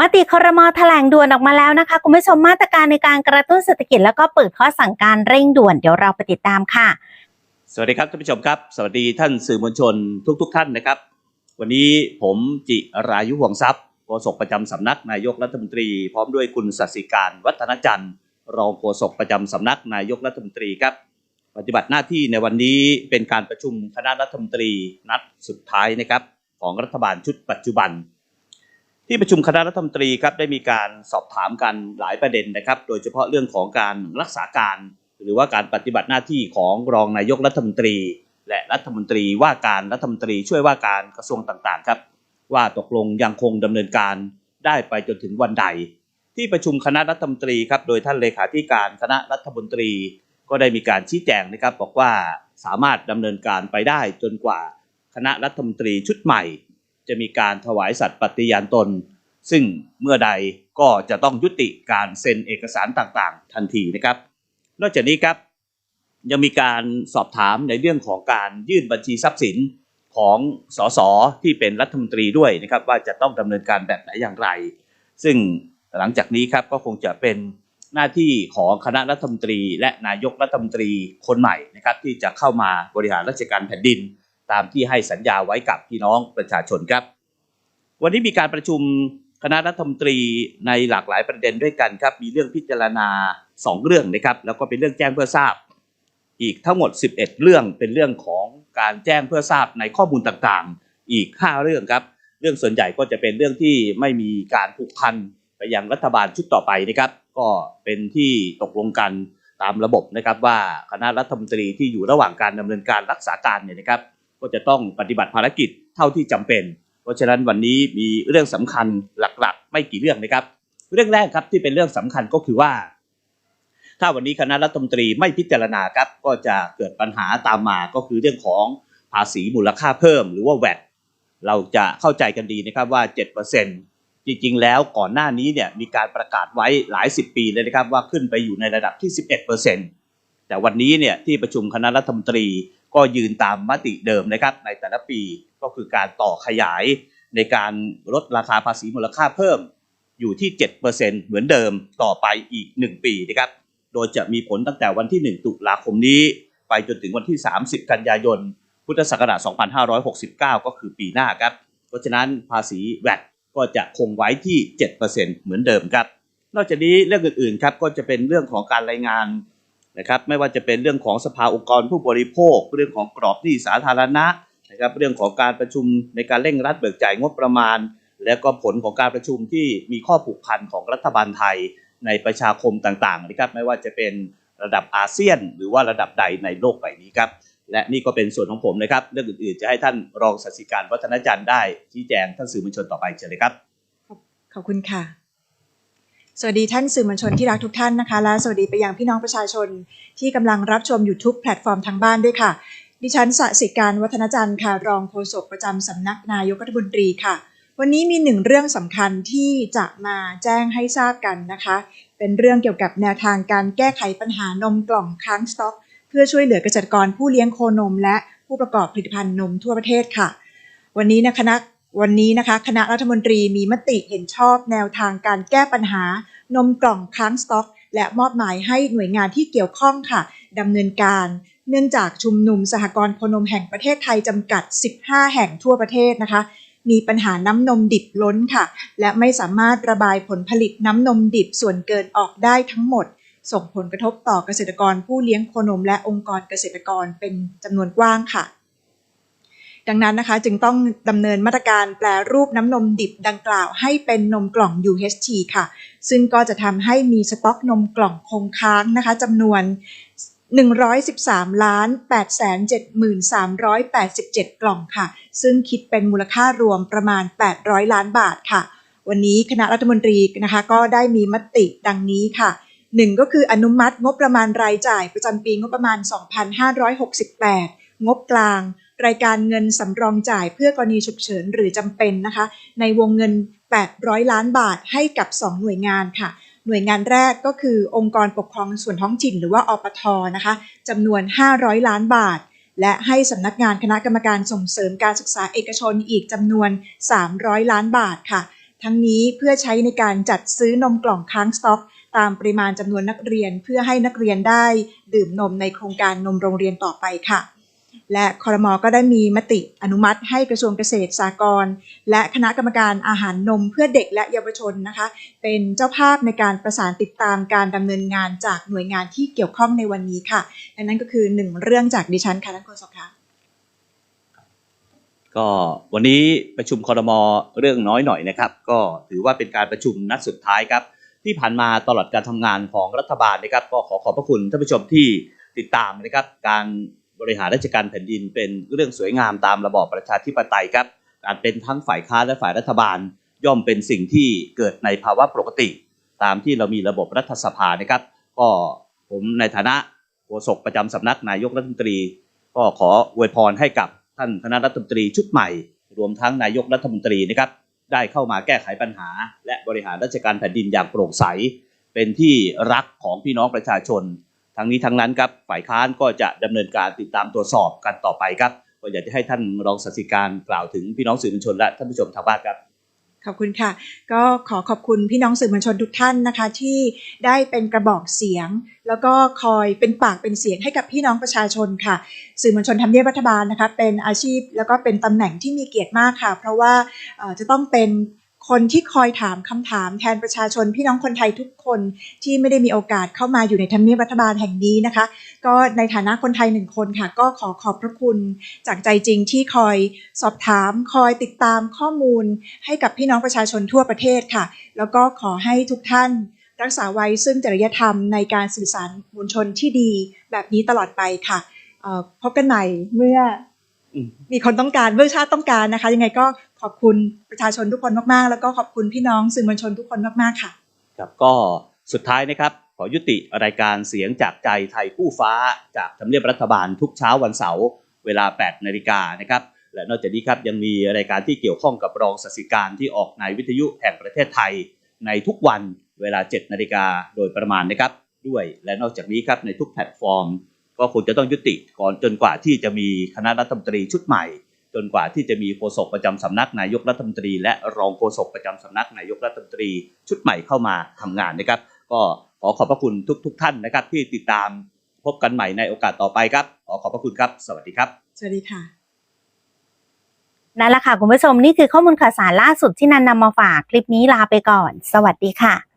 มติครมแถลงด่วนออกมาแล้วนะคะ คุณผู้ชมมาตรการในการกระตุ้นเศรษฐกิจแล้วก็เปิดข้อสั่งการเร่งด่วนเดี๋ยวเราไปติดตามค่ะ สวัสดีครับท่านผู้ชมครับ สวัสดีท่านสื่อมวลชนทุกๆทท่านนะครับ วันนี้ผมจิรายุห่วงทรัพย์โฆษกประจำสำนักนายกรัฐมนตรี พร้อมด้วยคุณสัสิการวัฒนจันทร์ รองโฆษกประจำสำนักนายกรัฐมนตรีครับ ปฏิบัติหน้าที่ในวันนี้เป็นการประชุมคณะรัฐมนตรีนัดสุดท้ายนะครับของรัฐบาลชุดปัจจุบัน ที่ประชุมคณะรัฐมนตรีครับได้มีการสอบถามกันหลายประเด็นนะครับ โดยเฉพาะเรื่องของการรักษาการ หรือว่าการปฏิบัติหน้าที่ของรองนายกรัฐมนตรี และรัฐมนตรีว่าการรัฐมนตรีช่วยว่าการกระทรวงต่างๆครับ ว่าตกลงยังคงดำเนินการได้ไปจนถึงวันใด ที่ประชุมคณะรัฐมนตรีครับโดยท่านเลขาธิการคณะรัฐมนตรี ก็ได้มีการชี้แจงนะครับ บอกว่าสามารถดำเนินการไปได้จนกว่าคณะรัฐมนตรีชุดใหม่ จะมีการถวายสัตย์ปฏิญาณตน ซึ่งเมื่อใดก็จะต้องยุติการเซ็นเอกสารต่างๆ ทันทีนะครับ นอกจากนี้ครับยังมีการสอบถามในเรื่องของการยื่นบัญชีทรัพย์สินของสสที่เป็นรัฐมนตรีด้วยนะครับว่าจะต้องดำเนินการแบบไหนอย่างไร ซึ่งหลังจากนี้ครับก็คงจะเป็นหน้าที่ของคณะรัฐมนตรี และนายกรัฐมนตรีคนใหม่นะครับที่จะเข้ามาบริหารราชการแผ่นดิน ตามที่ให้สัญญาไว้กับพี่น้องประชาชนครับ วันนี้มีการประชุมคณะรัฐมนตรีในหลากหลายประเด็นด้วยกันครับ มีเรื่องพิจารณา 2 เรื่องนะครับ แล้วก็เป็นเรื่องแจ้งเพื่อทราบ อีกทั้งหมด 11 เรื่องเป็นเรื่องของการแจ้งเพื่อทราบในข้อมูลต่างๆ อีก 5 เรื่องครับ เรื่องส่วนใหญ่ก็จะเป็นเรื่องที่ไม่มีการผูกพันไปยังรัฐบาลชุดต่อไปนะครับ ก็เป็นที่ตกลงกันตามระบบนะครับว่าคณะรัฐมนตรีที่อยู่ระหว่างการดำเนินการรักษาการเนี่ยนะครับ ก็จะต้องปฏิบัติภารกิจเท่าที่จำเป็น เพราะฉะนั้นวันนี้มีเรื่องสำคัญหลักๆ ไม่กี่เรื่องนะครับ เรื่องแรกครับที่เป็นเรื่องสำคัญก็คือว่า ถ้าวันนี้คณะรัฐมนตรีไม่พิจารณาครับก็จะเกิดปัญหาตามมาก็คือเรื่องของภาษีมูลค่าเพิ่ม หรือว่าแวดเราจะเข้าใจกันดีนะครับว่า 7%จริงๆ แล้วก่อนหน้านี้เนี่ยมีการประกาศไว้หลายสิบปีเลยนะครับว่าขึ้นไปอยู่ในระดับที่ 11%แต่วันนี้เนี่ยที่ประชุมคณะรัฐมนตรี ก็ยืนตามมติเดิมนะครับ ในแต่ละปีก็คือการต่อขยายในการลดราคาภาษีมูลค่าเพิ่มอยู่ที่ 7%เหมือนเดิมต่อไปอีก 1 ปีนะครับ โดยจะมีผลตั้งแต่วันที่ 1 ตุลาคมนี้ ไปจนถึงวันที่ 30 กันยายน พุทธศักราช 2569 ก็คือปีหน้าครับ เพราะฉะนั้นภาษีแวดก็จะคงไว้ที่ 7%เหมือนเดิมครับ นอกจากนี้เรื่องอื่นๆครับก็จะเป็นเรื่องของการรายงาน นะครับไม่ว่าจะเป็นเรื่องของสภาองค์กรผู้บริโภค เรื่องของกรอบหนี้สาธารณะนะครับเรื่องของการประชุมในการเร่งรัดเบิกจ่ายงบประมาณ และก็ผลของการประชุมที่มีข้อผูกพันของรัฐบาลไทยในประชาคมต่างๆนะครับไม่ว่าจะเป็นระดับอาเซียน หรือว่าระดับใดในโลกใบนี้ครับและนี่ก็เป็นส่วนของผมนะครับ เรื่องอื่นๆ จะให้ท่านรองสัสิการวัฒนจันทร์ได้ชี้แจงท่านสื่อมวลชนต่อไปเชิญเลยครับ ขอบคุณค่ะ สวัสดีท่านสื่อมวลชนที่รักทุกท่านนะคะ และสวัสดีไปยังพี่น้องประชาชน ที่กำลังรับชมอยู่ทุกแพลตฟอร์มทางบ้านด้วยค่ะ ดิฉันสสิการวัฒนจันทร์ค่ะ รองโฆษกประจำสำนักนายกรัฐมนตรีค่ะ วันนี้มีหนึ่งเรื่องสำคัญที่จะมาแจ้งให้ทราบกันนะคะ เป็นเรื่องเกี่ยวกับแนวทางการแก้ไขปัญหานมกล่องค้างสต็อก เพื่อช่วยเหลือเกษตรกรผู้เลี้ยงโคนม และผู้ประกอบผลิตภัณฑ์นมทั่วประเทศค่ะ วันนี้นะคณะ วันนี้นะคะ คณะรัฐมนตรีมีมติเห็นชอบแนวทางการแก้ปัญหานมกล่องค้างสต็อก และมอบหมายให้หน่วยงานที่เกี่ยวข้องค่ะดำเนินการ เนื่องจากชุมนุมสหกรณ์โคนมแห่งประเทศไทยจำกัด 15 แห่งทั่วประเทศนะคะ มีปัญหาน้ำนมดิบล้นค่ะ และไม่สามารถระบายผลผลิตน้ำนมดิบส่วนเกินออกได้ทั้งหมด ส่งผลกระทบต่อเกษตรกรผู้เลี้ยงโคนมและองค์กรเกษตรกรเป็นจำนวนกว้างค่ะ ดังนั้นนะคะจึงต้องดำเนินมาตรการแปลรูปน้ำนมดิบดังกล่าวให้เป็นนมกล่อง UHT ค่ะ ซึ่งก็จะทำให้มีสต็อกนมกล่องคงค้างนะคะจำนวน 113ล้าน873,387 กล่องค่ะ ซึ่งคิดเป็นมูลค่ารวมประมาณ 800 ล้านบาทค่ะ วันนี้คณะรัฐมนตรีนะคะก็ได้มีมติดังนี้ค่ะหนึ่งก็คืออนุมัติงบประมาณรายจ่ายประจำปีงบประมาณ 2568 งบกลาง รายการเงินสำรองจ่ายเพื่อกรณีฉุกเฉินหรือจำเป็นนะคะ ในวงเงิน 800 ล้านบาทให้กับ 2 หน่วยงานค่ะ หน่วยงานแรกก็คือองค์กรปกครองส่วนท้องถิ่นหรือว่าอปทนะคะจำนวน 500 ล้านบาท และให้สำนักงานคณะกรรมการส่งเสริมการศึกษาเอกชนอีกจำนวน 300 ล้านบาทค่ะ ทั้งนี้เพื่อใช้ในการจัดซื้อนมกล่องค้างสต็อกตามปริมาณจำนวนนักเรียนเพื่อให้นักเรียนได้ดื่มนมในโครงการนมโรงเรียนต่อไปค่ะ และคอรมอก็ได้มีมติอนุมัติให้กระทรวงเกษตรสหกรและคณะกรรมการอาหารนมเพื่อเด็กและเยาวชนนะคะ เป็นเจ้าภาพในการประสานติดตามการดำเนินงานจากหน่วยงานที่เกี่ยวข้องในวันนี้ค่ะและนั่นก็คือหนึ่งเรื่องจากดิฉันค่ะท่านโฆษกค่ะก็วันนี้ประชุมคอรมอเรื่องน้อยหน่อยนะครับ ก็ถือว่าเป็นการประชุมนัดสุดท้ายครับ ที่ผ่านมาตลอดการทำงานของรัฐบาลนะครับ ก็ขอขอบพระคุณท่านผู้ชมที่ติดตามนะครับ การ บริหารราชการแผ่นดินเป็นเรื่องสวยงามตามระบอบประชาธิปไตยครับ การเป็นทั้งฝ่ายค้านและฝ่ายรัฐบาล ย่อมเป็นสิ่งที่เกิดในภาวะปกติ ตามที่เรามีระบบรัฐสภานะครับ ก็ผมในฐานะโฆษกประจำสำนักนายกรัฐมนตรี ก็ขออวยพรให้กับท่านคณะรัฐมนตรีชุดใหม่ รวมทั้งนายกรัฐมนตรีนะครับได้เข้ามาแก้ไขปัญหา และบริหารราชการแผ่นดินอย่างโปร่งใส เป็นที่รักของพี่น้องประชาชน ทั้งนี้ทั้งนั้นครับฝ่ายค้านก็จะดำเนินการติดตามตรวจสอบกันต่อไปครับก็อยากจะให้ท่านรองสัสิการกล่าวถึงพี่น้องสื่อมวลชนและท่านผู้ชมทางบ้านครับขอบคุณค่ะ ก็ขอขอบคุณพี่น้องสื่อมวลชนทุกท่านนะคะ ที่ได้เป็นกระบอกเสียง แล้วก็คอยเป็นปากเป็นเสียงให้กับพี่น้องประชาชนค่ะ สื่อมวลชนทำเนียบรัฐบาลนะคะเป็นอาชีพแล้วก็เป็นตำแหน่งที่มีเกียรติมากค่ะ เพราะว่าจะต้องเป็น คนที่คอยถามคำถามแทนประชาชนพี่น้องคนไทยทุกคนที่ไม่ได้มีโอกาสเข้ามาอยู่ในทำเนียบรัฐบาลแห่งนี้นะคะ ก็ในฐานะคนไทยหนึ่งคนค่ะ ก็ขอขอบพระคุณจากใจจริงที่คอยสอบถาม คอยติดตามข้อมูล ให้กับพี่น้องประชาชนทั่วประเทศค่ะ แล้วก็ขอให้ทุกท่าน รักษาไว้ซึ่งจริยธรรมในการสื่อสารมวลชนที่ดีแบบนี้ตลอดไปค่ะเอ่อพบกันใหม่เมื่ออมมีคนต้องการเมื่อชาติต้องการนะคะ ยังไงก็ ขอบคุณประชาชนทุกคนมากๆ แล้วก็ขอบคุณพี่น้องสื่อมวลชนทุกคนมากๆค่ะครับก็สุดท้ายนะครับขอยุติรายการเสียงจากใจไทยคู่ฟ้า จากทำเนียบรัฐบาลทุกเช้าวันเสาร์เวลา 8 นาฬิกานะครับและนอกจากนี้ครับยังมีรายการที่เกี่ยวข้องกับรองสัสิการที่ออกในวิทยุแห่งประเทศไทย ในทุกวันเวลา 7 นาฬิกาโดยประมาณนะครับ ด้วยและนอกจากนี้ครับในทุกแพลตฟอร์ม ก็คงจะต้องยุติก่อนจนกว่าที่จะมีคณะรัฐมนตรีชุดใหม่ จนกว่าที่จะมีโฆษกประจำสำนักนายกรัฐมนตรี และรองโฆษกประจำสำนักนายกรัฐมนตรี ชุดใหม่เข้ามาทำงานนะครับ ก็ขอขอบพระคุณทุกๆท่านนะครับ ที่ติดตามพบกันใหม่ในโอกาสต่อไปครับ ขอขอบพระคุณครับ สวัสดีครับ สวัสดีค่ะนั่นแหละค่ะคุณผู้ชมนี่คือข้อมูลข่าวสารล่าสุดที่นันนำมาฝากคลิปนี้ลาไปก่อน สวัสดีค่ะ